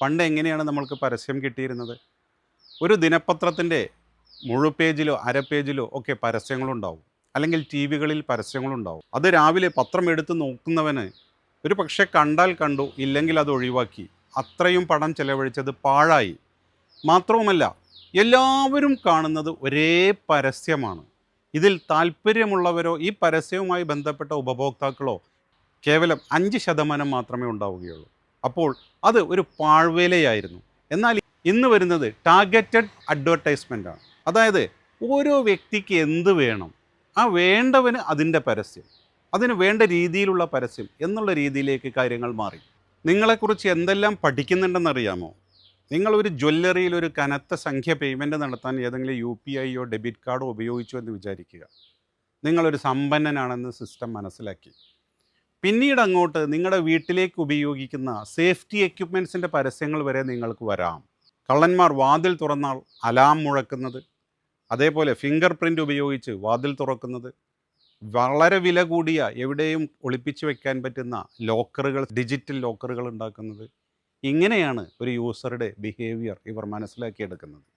പണ്ട് എങ്ങനെയാണ് നമ്മൾക്ക് പരസ്യം കിട്ടിയിരുന്നത്? ഒരു ദിനപത്രത്തിന്റെ മുഴു പേജിലോ അര പേജിലോ ഒക്കെ പരസ്യങ്ങളുണ്ടാവും. അല്ലെങ്കിൽ ടി വികളിൽ പരസ്യങ്ങളുണ്ടാവും. അത് രാവിലെ പത്രം എടുത്ത് നോക്കുന്നവന് ഒരു പക്ഷേ കണ്ടാൽ കണ്ടു ഇല്ലെങ്കിൽ അത് ഒഴിവാക്കി. അത്രയും പണം ചെലവഴിച്ചത് പാഴായി. മാത്രവുമല്ല എല്ലാവരും കാണുന്നത് ഒരേ പരസ്യമാണ്. ഇതിൽ താല്പര്യമുള്ളവരോ ഈ പരസ്യവുമായി ബന്ധപ്പെട്ട ഉപഭോക്താക്കളോ കേവലം അഞ്ച് ശതമാനം മാത്രമേ ഉണ്ടാവുകയുള്ളൂ. അപ്പോൾ അത് ഒരു പാഴ്വേലയായിരുന്നു. എന്നാൽ ഇന്ന് വരുന്നത് ടാർഗറ്റഡ് അഡ്വർടൈസ്മെന്റ് ആണ്. അതായത് ഓരോ വ്യക്തിക്ക് എന്ത് വേണം ആ വേണ്ടവന് അതിന്റെ പരസ്യം അതിന് വേണ്ട രീതിയിലുള്ള പരസ്യം എന്നുള്ള രീതിയിലേക്ക് കാര്യങ്ങൾ മാറി. നിങ്ങളെക്കുറിച്ച് എന്തെല്ലാം പഠിക്കുന്നുണ്ടെന്നറിയാമോ? നിങ്ങളൊരു ജ്വല്ലറിയിൽ ഒരു കനത്ത സംഖ്യ പേയ്മെന്റ് നടത്താൻ ഏതെങ്കിലും യു പി ഐയോ ഡെബിറ്റ് കാർഡോ ഉപയോഗിച്ചു എന്ന് വിചാരിക്കുക. നിങ്ങളൊരു സമ്പന്നനാണെന്ന് സിസ്റ്റം മനസ്സിലാക്കി. പിന്നീട് അങ്ങോട്ട് നിങ്ങളുടെ വീട്ടിലേക്ക് ഉപയോഗിക്കുന്ന സേഫ്റ്റി എക്യുപ്മെൻസിന്റെ പരസ്യങ്ങൾ വരെ നിങ്ങൾക്ക് വരാം. കള്ളന്മാർ വാതിൽ തുറന്നാൽ അലാം മുഴക്കുന്നത് അതേപോലെ ഫിംഗർ പ്രിന്റ് ഉപയോഗിച്ച് വാതിൽ തുറക്കുന്നത് വളരെ വില കൂടിയ എവിടെയും ഒളിപ്പിച്ചു വെക്കാൻ പറ്റുന്ന ലോക്കറുകൾ ഡിജിറ്റൽ ലോക്കറുകൾ ഉണ്ടാക്കുന്നത് ഇങ്ങനെയാണ് ഒരു യൂസറുടെ ബിഹേവിയർ ഇവർ മനസ്സിലാക്കിയെടുക്കുന്നത്.